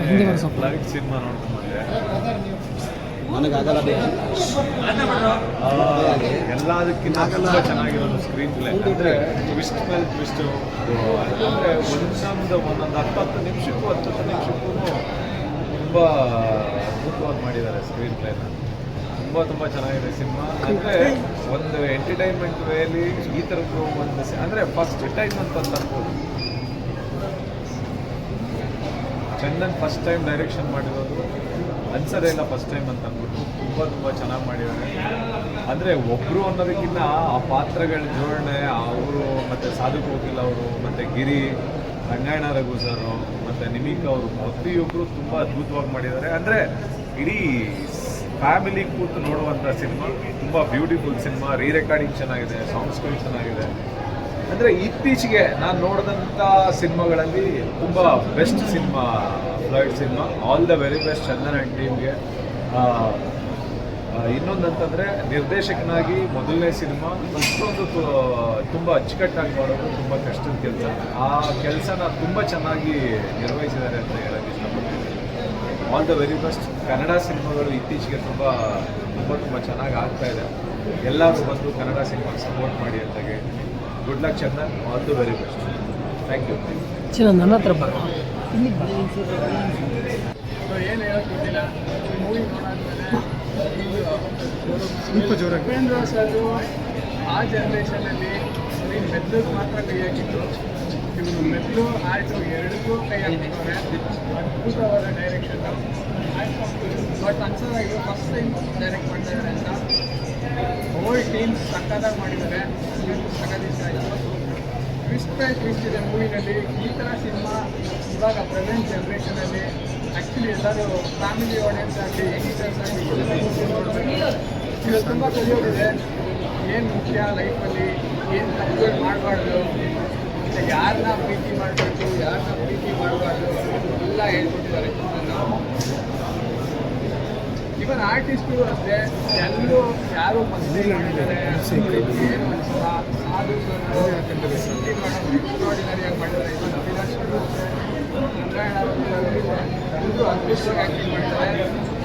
ಹಿಂದಿ ಬರೋ ಸ್ವಲ್ಪ like cinema ನೋಡ್ಕೊಂಡ್ಬಂದೆ ನನಗಾಗಲ್ಲ ಎಲ್ಲದಕ್ಕಿಂತ ತುಂಬ ಚೆನ್ನಾಗಿರೋದು ಸ್ಕ್ರೀನ್ ಪ್ಲೇ ಅಂದರೆ ಟ್ವಿಸ್ಟ್ ಮೇಲೆ ಟ್ವಿಸ್ಟು ಅಂದರೆ ಒಂದೊಂದು ಒಂದೊಂದು ಹತ್ತತ್ತು ನಿಮಿಷಕ್ಕೂ ಹತ್ತತ್ತು ನಿಮಿಷಕ್ಕೂ ತುಂಬ ಅದ್ಭುತವಾಗಿ ಮಾಡಿದ್ದಾರೆ ಸ್ಕ್ರೀನ್ ಪ್ಲೇನ ತುಂಬ ತುಂಬ ಚೆನ್ನಾಗಿದೆ ಸಿನಿಮಾ ಅಂದರೆ ಒಂದು ಎಂಟರ್ಟೈನ್ಮೆಂಟ್ ವೇಲಿ ಈ ಥರದ್ದು ಒಂದು ಅಂದರೆ ಫಸ್ಟ್ ಟೈಮ್ ಅಂತ ಅನ್ಬೋದು ಚಂದನ್ ಫಸ್ಟ್ ಟೈಮ್ ಡೈರೆಕ್ಷನ್ ಮಾಡಿರೋದು. ಅನ್ಸದೇ ಇಲ್ಲ ಫಸ್ಟ್ ಟೈಮ್ ಅಂತ ಅಂದ್ಬಿಟ್ಟು ತುಂಬ ತುಂಬ ಚೆನ್ನಾಗಿ ಮಾಡಿದ್ದಾರೆ. ಅಂದರೆ ಒಬ್ಬರು ಅನ್ನೋದಕ್ಕಿಂತ ಆ ಪಾತ್ರಗಳ ಜೋಡಣೆ, ಅವರು ಮತ್ತು ಸಾಧು ಕೋಕಿಲ್ ಅವರು, ಮತ್ತು ಗಿರಿ, ರಂಗಾಯಣ ರಘು ಸರ್ ಮತ್ತು ನಿಮಿಕ್ ಅವರು ಪ್ರತಿಯೊಬ್ಬರು ತುಂಬ ಅದ್ಭುತವಾಗಿ ಮಾಡಿದ್ದಾರೆ. ಅಂದರೆ ಇಡೀ ಫ್ಯಾಮಿಲಿ ಕೂತು ನೋಡುವಂಥ ಸಿನಿಮಾ ತುಂಬ ಬ್ಯೂಟಿಫುಲ್ ಸಿನಿಮಾ ರೀ ರೆಕಾರ್ಡಿಂಗ್ ಚೆನ್ನಾಗಿದೆ ಸಾಂಗ್ಸ್ಗಳು ಚೆನ್ನಾಗಿದೆ. ಅಂದರೆ ಇತ್ತೀಚೆಗೆ ನಾನು ನೋಡಿದಂಥ ಸಿನಿಮಾಗಳಲ್ಲಿ ತುಂಬ best cinema flight cinema all the very best Chandan and ಟೀಮ್ಗೆ ಇನ್ನೊಂದಂತಂದರೆ ನಿರ್ದೇಶಕನಾಗಿ ಮೊದಲನೇ ಸಿನಿಮಾ ಅಷ್ಟೊಂದು ತುಂಬ ಅಚ್ಚುಕಟ್ಟಾಗಿ ಮಾಡೋದು ತುಂಬ ಕಷ್ಟದ ಕೆಲಸ. ಆ ಕೆಲಸನ ತುಂಬ ಚೆನ್ನಾಗಿ ನಿರ್ವಹಿಸಿದ್ದಾರೆ ಅಂತ ಹೇಳೋಕ್ಕೆ ಇಷ್ಟಪಡ್ತೀನಿ. All the very best Kannada ಸಿನಿಮಾಗಳು ಇತ್ತೀಚೆಗೆ ತುಂಬ ತುಂಬ ತುಂಬ ಚೆನ್ನಾಗಿ ಇದೆ. ಎಲ್ಲರೂ ಬಂದು ಕನ್ನಡ ಸಿನಿಮಾ ಸಪೋರ್ಟ್ ಮಾಡಿ ಅಂತ ಹೇಳ್ತೀನಿ. Good luck Chandan all the very best thank you ಚಿನ್ನ ನನ್ನ ಹತ್ರ ಬಾ. ಏನು ಹೇಳಕ್ ಗೊತ್ತಿಲ್ಲ ಮೂವಿ ಸ್ವಲ್ಪ ಜೋರಾಗಿ. ಉಪೇಂದ್ರ ಸರ್ ಆ ಜನ್ರೇಷನಲ್ಲಿ ಬರೀ ಮೆದ್ಲಿಗೆ ಮಾತ್ರ ಕೈ ಹಾಕಿತ್ತು ಇವರು ಮೆದ್ಲು ಆಯಿತು ಎರಡಕ್ಕೂ ಕೈ ಹಾಕಿದ್ದಾರೆ ಅದ್ಭುತವಾದ ಡೈರೆಕ್ಷನ್ ಬಟ್ ಅನ್ಸೋದಾಗಿ ಫಸ್ಟ್ ಟೈಮ್ ಡೈರೆಕ್ಟ್ ಮಾಡ್ತಾ ಇದ್ದಾರೆ ಅಂತ. ಹೋಲ್ ಟೀಮ್ ಸಕ್ಕದಾಗಿ ಮಾಡಿದ್ದಾರೆ. ಇಷ್ಟ ಆಯಿತು ಟ್ವಿಸ್ಟ್ ಬೈ ಟ್ವಿಸ್ಟ್ ಇದೆ ಈ ಥರ ಸಿನಿಮಾ ಇವಾಗ ಪ್ರೆಸೆಂಟ್ ಜನ್ರೇಷನಲ್ಲಿ ಆ್ಯಕ್ಚುಲಿ ಎಲ್ಲರೂ ಫ್ಯಾಮಿಲಿ ಆಡಿಯನ್ಸ್ ಆಗಲಿ ಯಂಗ್ಸ್ಟರ್ಸ್ ಆಗಲಿ ಇದು ತುಂಬ ಕಲಿಯೋದಿದೆ ಏನು ಮುಖ್ಯ ಲೈಫಲ್ಲಿ ಏನು ತಪ್ಪುಗಳು ಮಾಡಬಾರ್ದು ಯಾರನ್ನ ಪ್ರೀತಿ ಮಾಡಬೇಕು ಯಾರನ್ನ ಪ್ರೀತಿ ಮಾಡಬಾರ್ದು ಎಲ್ಲ ಹೇಳ್ಕೊಟ್ಟಿದ್ದಾರೆ ಇವನ್ ಆರ್ಟಿಸ್ಟ್ ಅಷ್ಟೇ ಎಲ್ಲರೂ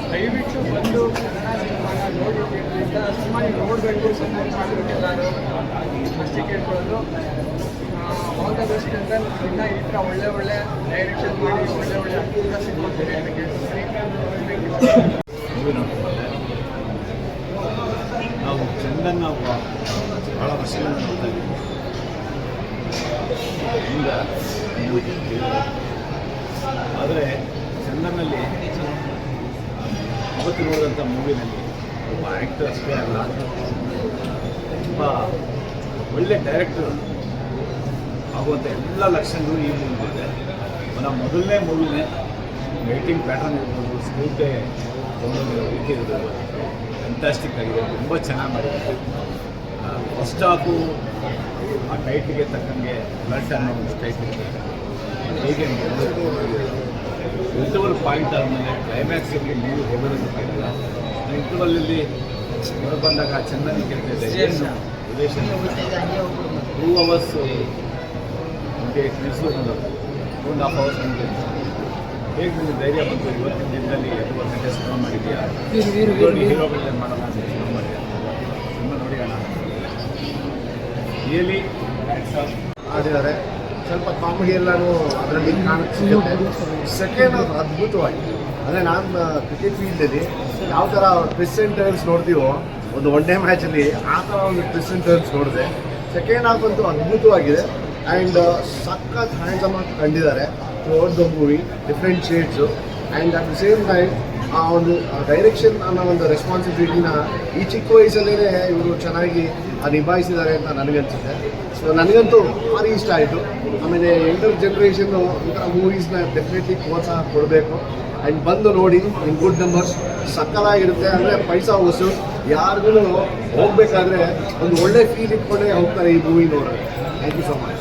ದಯವಿಟ್ಟು ಬಂದು ಕನ್ನಡ ಸಿನಿಮಾನ ನೋಡಿದ್ರಿಂದ ಸಿನಿಮಾ ನೀವು ನೋಡಬೇಕು ಸಪೋರ್ಟ್ ಮಾಡಬೇಕು ಎಲ್ಲರೂ ಅಷ್ಟೇ ಕೇಳ್ಕೊಳ್ಳೋದು ಆಲ್ ದ ಬೆಸ್ಟ್ ಅಂತ ಇನ್ನ ಈ ಒಳ್ಳೆ ಒಳ್ಳೆ ಡೈರೆಕ್ಷನ್ ಮಾಡಿ ಒಳ್ಳೆ ಒಳ್ಳೆ ಅದ್ಭುತ ಸಿನಿಮಾ ಅಂತ ಮೂವಿ ನೋಡ್ಕೊಂಡ್ಬಂದೆ ನಾವು ಚಂದನ್ ನಾವು ಹಿಂಗ ಆದರೆ ಚಂದನಲ್ಲಿ ಅವತ್ತು ನೋಡಿದಂಥ ಮೂವಿನಲ್ಲಿ ಒಬ್ಬ ಆ್ಯಕ್ಟರ್ ಅಷ್ಟೇ ಅಲ್ಲ ತುಂಬ ಒಳ್ಳೆ ಡೈರೆಕ್ಟರ್ ಆಗುವಂಥ ಎಲ್ಲ ಲಕ್ಷಣಗಳು ಈ ಮೂವಿಗಿದೆ ನನ್ನ ಮೊದಲನೇ ಮೂವಿನೇ ವೇಟಿಂಗ್ ಪ್ಯಾಟರ್ನ್ ಇರ್ಬೋದು ರೀತಿ ಇರ್ಬೋದು ಫ್ಯಾಂಟಾಸ್ಟಿಕ್ ಆಗಿದೆ, ತುಂಬ ಚೆನ್ನಾಗಿ ಮಾಡಿದ್ದಾರೆ. ಹಾಫು ಆ ಟೈಟ್ಗೆ ತಕ್ಕಂಗೆ ಬ್ಲಡ್ ಅನ್ನೋ ಒಂದು ಸ್ಟೈಟ್ ತಕ್ಕಂಗೆ ಹೇಗೆ ಇಂಟರ್ವಲ್ ಪಾಯಿಂಟ್ ಆದಮೇಲೆ ಕ್ಲೈಮ್ಯಾಕ್ಸಲ್ಲಿ ನೀವು ಹೋಗೋದನ್ನು ಕೇಳಿಲ್ಲ ಇಂಟರ್ವಲ್ಲಿ ಹೊರ ಬಂದಾಗ ಚೆನ್ನಾಗಿ ಕೇಳ್ತಿದ್ದೆ ಟೂ ಅವರ್ಸ್ ನಮಗೆ ತಿಳಿಸೋದು ಒಂದು ಹಾಫ್ ಅವರ್ಸ್ ನಮಗೆ ಹೇಗೆ ನಿಮಗೆ ಧೈರ್ಯ ಬಂತು? ಇವತ್ತಿನ ದಿನದಲ್ಲಿ ಎರಡು ಗಂಟೆ ಸಿನಿಮಾ ಮಾಡಿದ್ಯಾ ಹೀರೋಗಳನ್ನ ಮಾಡೋಣ ಅಂತ ಸಿನಿಮಾ ಮಾಡಿದ್ಯಾ ಸಿನಿಮಾ ನೋಡಿ ಅಣ್ಣ. ರಿಯಲಿ ಆಡಿದ್ದಾರೆ ಸ್ವಲ್ಪ ಕಾಮಿಡಿ ಎಲ್ಲನೂ ಅದರಲ್ಲಿ ಕಾಣಿಸುತ್ತೆ ಸೆಕೆಂಡ್ ಅದ್ಭುತವಾಗಿ. ಅಂದರೆ ನಾನು ಕ್ರಿಕೆಟ್ ಫೀಲ್ಡಲ್ಲಿ ಯಾವ ಥರ ಟ್ವಿಸ್ಟ್ ಟರ್ನ್ಸ್ ನೋಡ್ತೀವೋ, ಒಂದು ಒನ್ ಡೇ ಮ್ಯಾಚಲ್ಲಿ ಆ ಥರ ಒಂದು ಆ್ಯಂಡ್ ಟರ್ನ್ಸ್ ನೋಡಿದೆ. ಸೆಕೆಂಡ್ ಹಾಫ್ ಅಂತೂ ಅದ್ಭುತವಾಗಿದೆ. ಆ್ಯಂಡ್ ಸಖತ್ ಹ್ಯಾಂಡ್ಸಮ್ ಅಂತ ಕಂಡಿದ್ದಾರೆ. The movie different shades and at the same time ಆ ಒಂದು ಡೈರೆಕ್ಷನ್ ಅನ್ನೋ ಒಂದು ರೆಸ್ಪಾನ್ಸಿಬಿಲಿಟಿನ ಈ ಚಿಕ್ಕ ವಯಸ್ಸಲ್ಲೇ ಇವರು ಚೆನ್ನಾಗಿ ನಿಭಾಯಿಸಿದ್ದಾರೆ ಅಂತ ನನಗನ್ಸುತ್ತೆ ಸೊ ನನಗಂತೂ ಭಾರಿ ಇಷ್ಟ ಆಯಿತು. ಆಮೇಲೆ ಯಂಗರ್ ಜನ್ರೇಷನ್ನು ಇಂಥ ಮೂವೀಸ್ನ ಡೆಫಿನೆಟ್ಲಿ ಪ್ರೋತ್ಸಾಹ ಕೊಡಬೇಕು. ಆ್ಯಂಡ್ ಬಂದು ನೋಡಿ ಇನ್ ಗುಡ್ ನಂಬರ್ಸ್ ಸಕ್ಕಲಾಗಿರುತ್ತೆ ಅಂದರೆ ಪೈಸಾ ಹೊಸು. ಯಾರಿಗೂ ಹೋಗಬೇಕಾದ್ರೆ ಒಂದು ಒಳ್ಳೆ ಫೀಲ್ ಇಟ್ಕೊಂಡೇ ಹೋಗ್ತಾರೆ ಈ ಮೂವಿ ನೋಡೋದು ಥ್ಯಾಂಕ್ ಯು ಸೊ ಮಚ್